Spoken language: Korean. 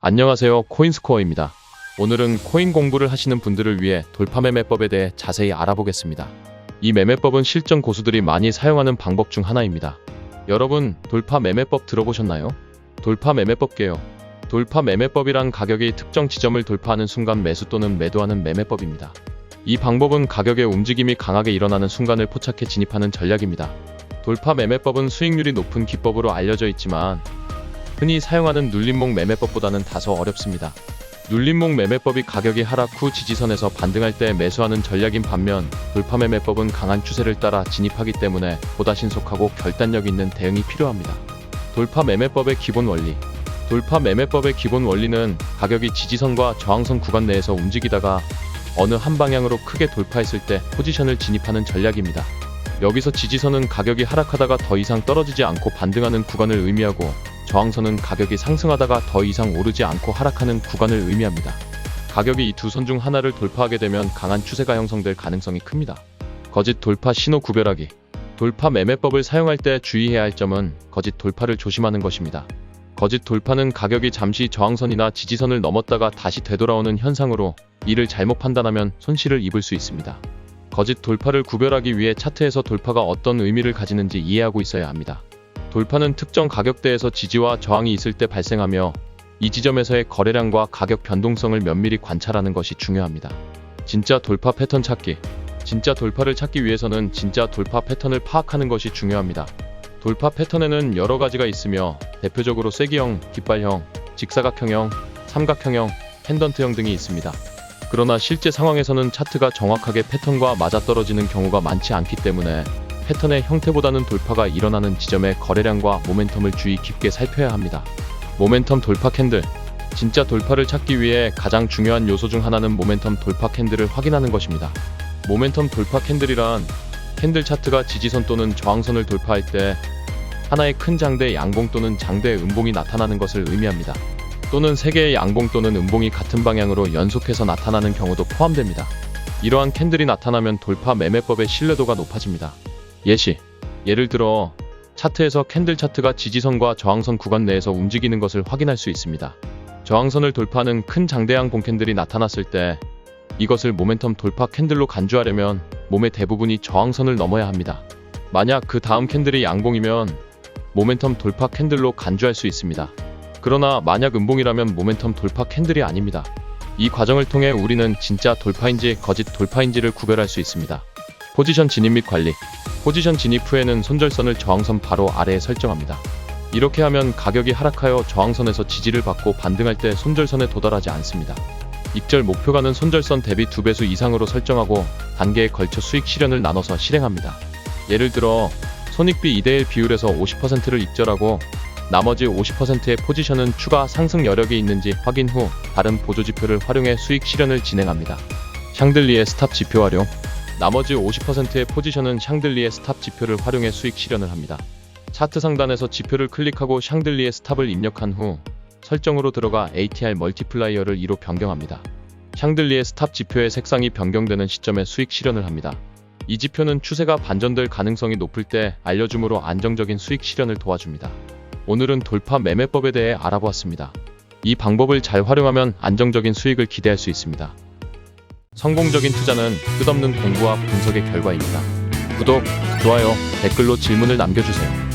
안녕하세요. 코인스코어입니다. 오늘은 코인 공부를 하시는 분들을 위해 돌파 매매법에 대해 자세히 알아보겠습니다. 이 매매법은 실전 고수들이 많이 사용하는 방법 중 하나입니다. 여러분, 돌파 매매법 들어보셨나요? 돌파 매매법계요. 돌파 매매법이란 가격이 특정 지점을 돌파하는 순간 매수 또는 매도하는 매매법입니다. 이 방법은 가격의 움직임이 강하게 일어나는 순간을 포착해 진입하는 전략입니다. 돌파 매매법은 수익률이 높은 기법으로 알려져 있지만 흔히 사용하는 눌림목 매매법보다는 다소 어렵습니다. 눌림목 매매법이 가격이 하락 후 지지선에서 반등할 때 매수하는 전략인 반면 돌파 매매법은 강한 추세를 따라 진입하기 때문에 보다 신속하고 결단력 있는 대응이 필요합니다. 돌파 매매법의 기본 원리 돌파 매매법의 기본 원리는 가격이 지지선과 저항선 구간 내에서 움직이다가 어느 한 방향으로 크게 돌파했을 때 포지션을 진입하는 전략입니다. 여기서 지지선은 가격이 하락하다가 더 이상 떨어지지 않고 반등하는 구간을 의미하고 저항선은 가격이 상승하다가 더 이상 오르지 않고 하락하는 구간을 의미합니다. 가격이 이 두 선 중 하나를 돌파하게 되면 강한 추세가 형성될 가능성이 큽니다. 거짓 돌파 신호 구별하기. 돌파 매매법을 사용할 때 주의해야 할 점은 거짓 돌파를 조심하는 것입니다. 거짓 돌파는 가격이 잠시 저항선이나 지지선을 넘었다가 다시 되돌아오는 현상으로 이를 잘못 판단하면 손실을 입을 수 있습니다. 거짓 돌파를 구별하기 위해 차트에서 돌파가 어떤 의미를 가지는지 이해하고 있어야 합니다. 돌파는 특정 가격대에서 지지와 저항이 있을 때 발생하며 이 지점에서의 거래량과 가격 변동성을 면밀히 관찰하는 것이 중요합니다. 진짜 돌파 패턴 찾기. 진짜 돌파를 찾기 위해서는 진짜 돌파 패턴을 파악하는 것이 중요합니다. 돌파 패턴에는 여러 가지가 있으며 대표적으로 쐐기형, 깃발형, 직사각형형, 삼각형형, 펜던트형 등이 있습니다. 그러나 실제 상황에서는 차트가 정확하게 패턴과 맞아떨어지는 경우가 많지 않기 때문에 패턴의 형태보다는 돌파가 일어나는 지점의 거래량과 모멘텀을 주의 깊게 살펴야 합니다. 모멘텀 돌파 캔들. 진짜 돌파를 찾기 위해 가장 중요한 요소 중 하나는 모멘텀 돌파 캔들을 확인하는 것입니다. 모멘텀 돌파 캔들이란 캔들 차트가 지지선 또는 저항선을 돌파할 때 하나의 큰 장대 양봉 또는 장대 음봉이 나타나는 것을 의미합니다. 또는 세 개의 양봉 또는 음봉이 같은 방향으로 연속해서 나타나는 경우도 포함됩니다. 이러한 캔들이 나타나면 돌파 매매법의 신뢰도가 높아집니다. 예시. 예를 들어 차트에서 캔들 차트가 지지선과 저항선 구간 내에서 움직이는 것을 확인할 수 있습니다. 저항선을 돌파하는 큰 장대양 봉캔들이 나타났을 때 이것을 모멘텀 돌파 캔들로 간주하려면 몸의 대부분이 저항선을 넘어야 합니다. 만약 그 다음 캔들이 양봉이면 모멘텀 돌파 캔들로 간주할 수 있습니다. 그러나 만약 음봉이라면 모멘텀 돌파 캔들이 아닙니다. 이 과정을 통해 우리는 진짜 돌파인지 거짓 돌파인지를 구별할 수 있습니다. 포지션 진입 및 관리. 포지션 진입 후에는 손절선을 저항선 바로 아래에 설정합니다. 이렇게 하면 가격이 하락하여 저항선에서 지지를 받고 반등할 때 손절선에 도달하지 않습니다. 익절 목표가는 손절선 대비 2배수 이상으로 설정하고 단계에 걸쳐 수익 실현을 나눠서 실행합니다. 예를 들어 손익비 2대1 비율에서 50%를 익절하고 나머지 50%의 포지션은 추가 상승 여력이 있는지 확인 후 다른 보조 지표를 활용해 수익 실현을 진행합니다. 샹들리의 스탑 지표 활용 나머지 50%의 포지션은 샹들리의 스탑 지표를 활용해 수익 실현을 합니다. 차트 상단에서 지표를 클릭하고 샹들리의 스탑을 입력한 후 설정으로 들어가 ATR 멀티플라이어를 2로 변경합니다. 샹들리의 스탑 지표의 색상이 변경되는 시점에 수익 실현을 합니다. 이 지표는 추세가 반전될 가능성이 높을 때 알려줌으로 안정적인 수익 실현을 도와줍니다. 오늘은 돌파 매매법에 대해 알아보았습니다. 이 방법을 잘 활용하면 안정적인 수익을 기대할 수 있습니다. 성공적인 투자는 끝없는 공부와 분석의 결과입니다. 구독, 좋아요, 댓글로 질문을 남겨주세요.